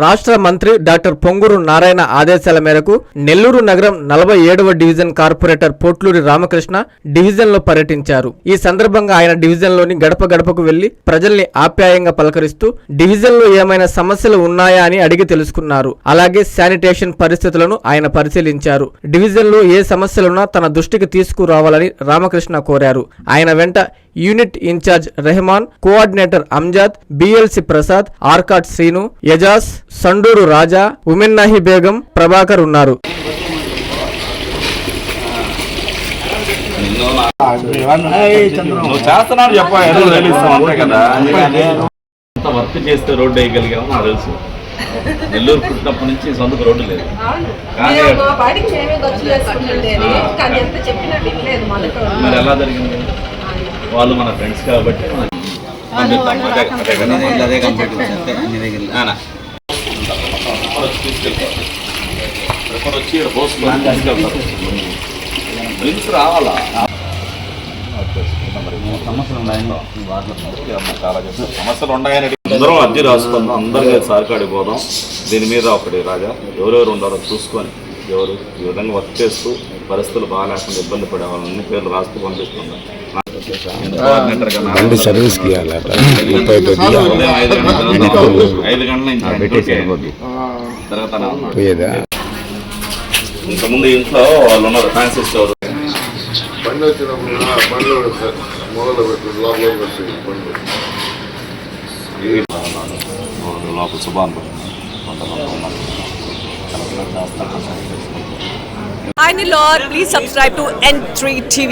రాష్ట్ర మంత్రి డాక్టర్ పొంగూరు నారాయణ ఆదేశాల మేరకు నెల్లూరు నగరం నలభై ఏడవ డివిజన్ కార్పొరేటర్ పోట్లూరి రామకృష్ణ డివిజన్లో పర్యటించారు. ఈ సందర్భంగా ఆయన డివిజన్లోని గడప గడపకు వెళ్ళి ప్రజల్ని ఆప్యాయంగా పలకరిస్తూ డివిజన్లో ఏమైనా సమస్యలు ఉన్నాయా? అని అడిగి తెలుసుకున్నారు. అలాగే శానిటేషన్ పరిస్థితులను ఆయన పరిశీలించారు. డివిజన్లో ఏ సమస్యలున్నా తన దృష్టికి తీసుకురావాలని రామకృష్ణ కోరారు. ఆయన వెంట unit incharge Rehman coordinator Amjad BLC Prasad Arcot Srinu యజాస్ Sanduru Raja ఉమెన్నాహి బేగం ప్రభాకర్ ఉన్నారు. నువ్వు చేస్తున్నావు చెప్ప ఎరువు తెలుస్తాం అంతే కదా. అంత వర్క్ చేస్తే రోడ్డు వేయగలిగాము నాకు తెలుసు. నెల్లూరు పుట్టినప్పటి నుంచి సొంతకు రోడ్డు లేదు. కానీ మరి ఎలా జరిగింది? వాళ్ళు మన ఫ్రెండ్స్ కాబట్టి అదే కంప్లీట్ అంతే అన్ని దగ్గర నాన్న. ఎప్పుడు వచ్చి తీసుకెళ్తారు ఎప్పుడు వచ్చి ఇక్కడ పోసుకొని తీసుకెళ్తారు డ్రింక్స్ రావాలా సమస్యలు ఉన్నాయని అందరం అర్జీ రాసుకుందాం అందరం కలిసి సార్కాడికి పోదాం దీని మీద ఒకటి రాజా ఎవరెవరు ఉండారో చూసుకొని ఎవరు ఈ విధంగా వర్క్ చేస్తూ పరిస్థితులు బాగాలేకుండా ఇబ్బంది పడే వాళ్ళని పేర్లు రాస్తూ పంపిస్తున్నాం నేను కోఆర్డినేటర్ గా నా- బండి సర్వీస్కి ఇవ్వాలట ముప్పై పెద్ద ఉదయం ఐదు గంటల తర్వాత ఐదు గంటల నుంచి ఇంటికి తిరుగుతానే ఉన్నాడు. పోయేదా ఇంతకుముందు ఇంట్లో వాళ్ళు ఉన్నారు ఫ్యాన్సీ స్టోర్ బండి వచ్చినప్పుడు ఆ బండ్లు మొదలు పెట్టి లోపల పెట్టి బండ్లు లోపల Subhan Hi Nilor, please subscribe to N3 TV.